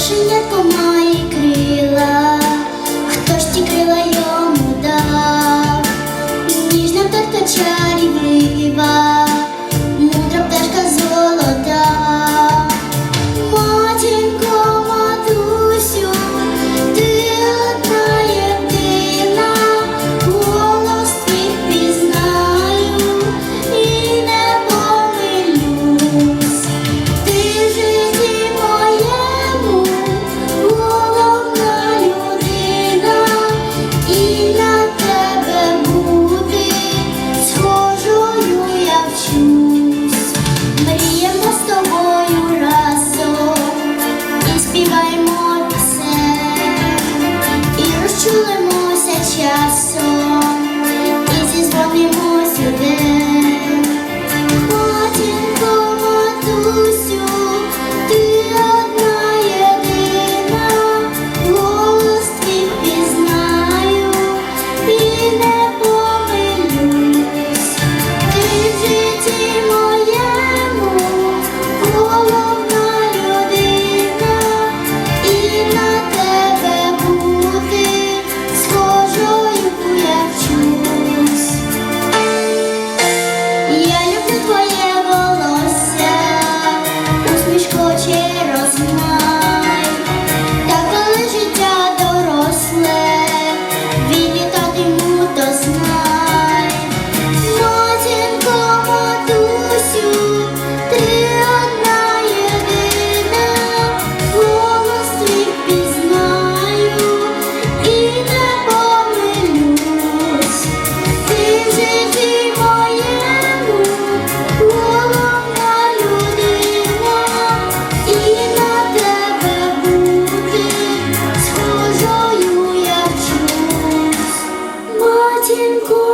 Пташенятко має крила, хто ж ті крила йому дав, ніжна торта чарівлива. 坚固。